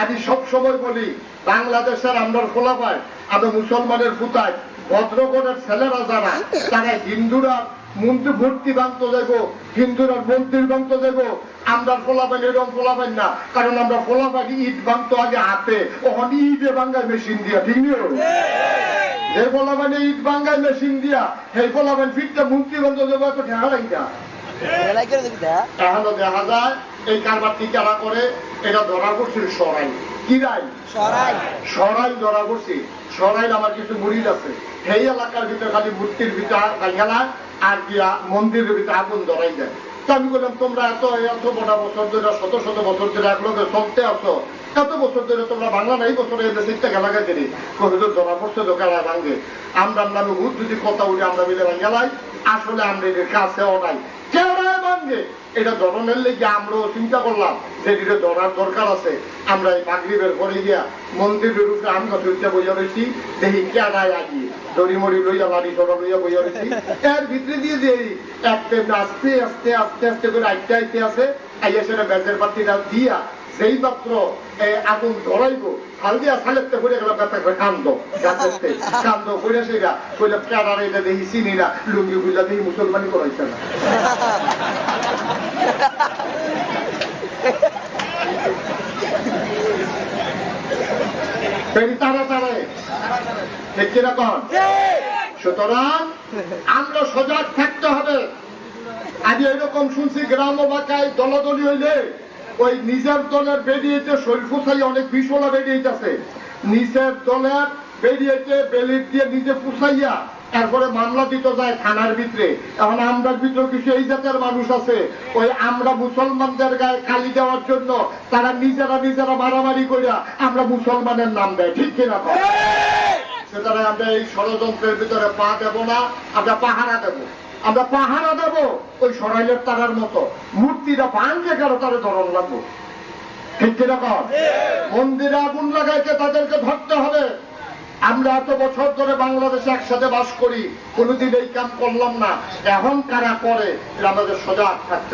আমি সব সময় বলি, বাংলাদেশের আমরা খোলা পাই আমরা মুসলমানের ফুতায় ভদ্রগণের ছেলেরা যারা, তারা হিন্দুরা মন্দির ভর্তি ভাঙত দেব, হিন্দুরা আমরা ফোলাবেন এরকম ফোলাবেন না, কারণ আমরা ফোলাবেন ইট আগে হাতে, ওখান ইটে ভাঙ্গায় মেশিন দিয়া, ঠিক নিও যে ফোলাবেন ইট ভাঙ্গায় মেশিন দিয়া, সেই ফোলাবেন ফিটটা মন্ত্রী ভাঙত এত দেখি দা এখনও দেখা যায় এই কারবারটি কারা করে এটা ধরা করছিল সরাই। কি সরাই। সরাই ধরা করছি সরাই আমার কিছু মুড়িদ আছে। সেই এলাকার ভিতরে খালি মূর্তির ভিতরে পাইখানা আর গিয়া মন্দিরের ভিতরে আগুন ধরাই যায়। তা আমি বললাম তোমরা এত এত বড় বছর ধরে শত শত বছর ধরে একলগে চলতে আসো এত বছর ধরে তোমরা বাংলা নাই বছর এই দেশে খেলা গেছে ধরা পড়ছে দোকানা ভাঙ্গে আমরা নামে ভূত যদি কথা উঠে আমরা মিলে ভাঙ্গালাই আসলে আমরা এদের কাছেও নাই। ভাঙ্গে এটা ধরনের লেগে আমরাও চিন্তা করলাম যে এটা ধরার দরকার আছে। আমরা এই মাগরীবের পরে গিয়া মন্দিরের উপরে আম গাছ উঠতে বইয়া রয়েছি দেখি কেনায় আগিয়ে দড়ি মড়ি লইয়া লাড়ি চড়া লইয়া বইয়া রয়েছি এর ভিতরে দিয়ে যে একটা আস্তে আস্তে আস্তে আস্তে করে আইতে আইতে আছে আইয়া সেটা ব্যাজের পাতিটা দিয়া সেই মাত্র এ, আগুন ধরাইবো হাল দিয়া সালেতে পড়ে গেল ব্যথা করে কান্দ গাছেতে কান্দ করে সেটা কইলে কেনার এটা দেখি চিনি না লুঙ্গি বুঝলা দেখি মুসলমানি করাইছে না। পেরি তারা তারে ঠিক কীরকম সুতরাং আমরা সজাগ থাকতে হবে। আজ এরকম শুনছি গ্রাম এলাকায় দলাদলি হইলে ওই নিজের দলের বেরিয়েছে শরীফুসাই অনেক বিশলা বেরিয়েছে। নিজের দলের বেরিয়েছে বেলির দিয়ে নিজে পুষাইয়া তারপরে মামলা দিতে যায় থানার ভিতরে। এখন আমরা ভিতরে কিছু এই জাতের মানুষ আছে। ওই আমরা মুসলমানদের গায়ে কালি দেওয়ার জন্য তারা নিজেরা নিজেরা মারামারি করিয়া আমরা মুসলমানের নাম দেয়। ঠিক কিনা? সুতরাং আমরা এই ষড়যন্ত্রের ভিতরে পা দেব না, আমরা পাহারা দেব। আমরা পাহারা দেব ওই সরাইলের তারার মতো। মূর্তিটা ভাঙলে কারও তারা ধরন লাগবো? ঠিক কীরকম মন্দিরে আগুন লাগাইতে তাদেরকে হবে আমরা এত বছর ধরে বাংলাদেশে একসাথে বাস করি, কোনোদিন এই কাম করলাম না। এখন কারা করে, এটা আমাদের সজাগ থাকতে